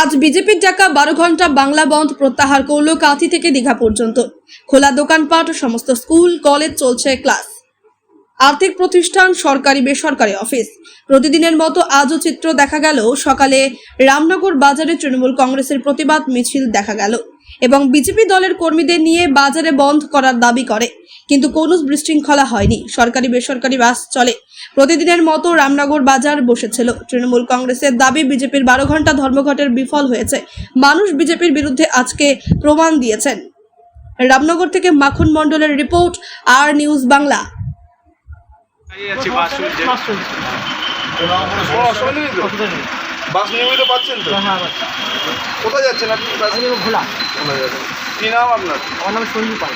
আজ বিজেপির ডাকা বারো ঘণ্টা বাংলা বন্ধ প্রত্যাহার করল কাঁথি থেকে দীঘা পর্যন্ত। খোলা দোকানপাট, সমস্ত স্কুল, কলেজ চলছে ক্লাস। আর্থিক প্রতিষ্ঠান, সরকারি বেসরকারি অফিস। প্রতিদিনের মতো আজও চিত্র দেখা গেল। সকালে রামনগর বাজারে তৃণমূল কংগ্রেসের প্রতিবাদ মিছিল দেখা গেল। এবং বিজেপি দলের কর্মীদের নিয়ে বাজারে বন্ধ করার দাবি করে। কিন্তু কোনো বিশৃঙ্খলা হয়নি। সরকারি বেসরকারি বাস চলে। প্রতিদিনের মতো রামনগর বাজার বসেছিল। তৃণমূল কংগ্রেসের দাবি বিজেপির বারো ঘণ্টা ধর্মঘটের বিফল হয়েছে। মানুষ বিজেপির বিরুদ্ধে আজকে প্রমাণ দিয়েছেন। রামনগর থেকে মাখন মণ্ডলের রিপোর্ট আর নিউজ বাংলা। দাঁড়িয়ে আছি বাস চলছে বাস নিয়মিত পাচ্ছেন তো? হ্যাঁ বাস কোথায় যাচ্ছেন আপনি বাস? ভোলা। যাচ্ছেন কি নাম আপনার? আমার নাম সঞ্জু পাল।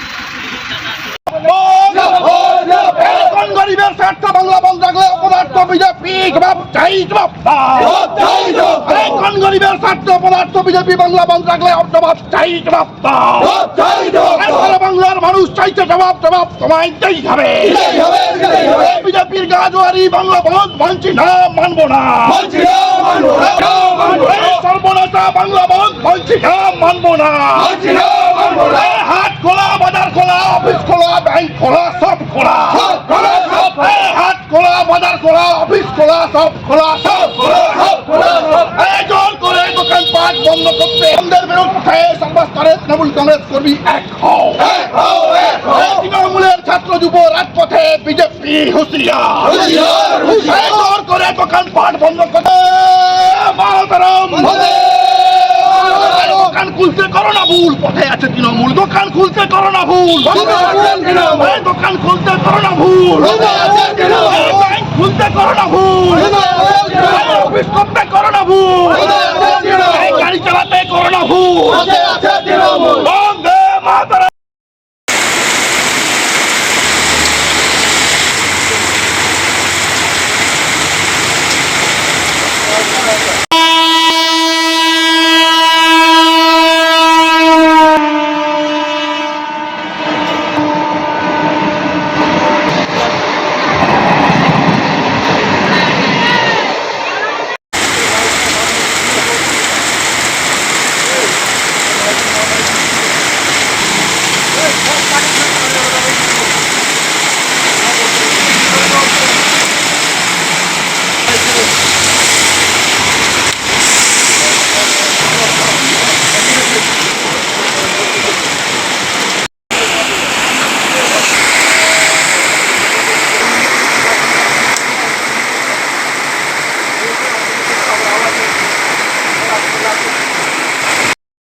গরিবের স্বার্থ বাংলা বন্ধ রাখলে অপদার্থ বিজেপি জবাব চাই জবাব দাও। আরে কোন গরিবের স্বার্থ অপদার্থ বিজেপি বাংলা বন্ধ রাখলে জবাব চাই জবাব দাও। আরে সারা বাংলার মানুষ চাইছে জবাব জবাব তোমায় দিতেই হবে। বিজেপির গাজোয়ারি বাংলা বন্ধ মানছি না মানবো না। সর্বনাশা বাংলা বন্ধ মানছি না মানবো না। হাট খোলা বাজার খোলা অফিস খোলা ব্যাংক খোলা সব খোলা। হাট খোলা বাজার খোলা অফিস খোলা সব খোলা সব খোলা জোর করে দোকান পাট বন্ধ করতে বন্ধের বিরুদ্ধে সর্বস্তরে তৃণমূল কংগ্রেস কর্মী এক হও। তৃণমূলের ছাত্র যুব রাজপথে বিজেপি হুঁশিয়ার। করে দোকান পাট বন্ধ করে দোকান খুলতে করো ভুল পথে আছে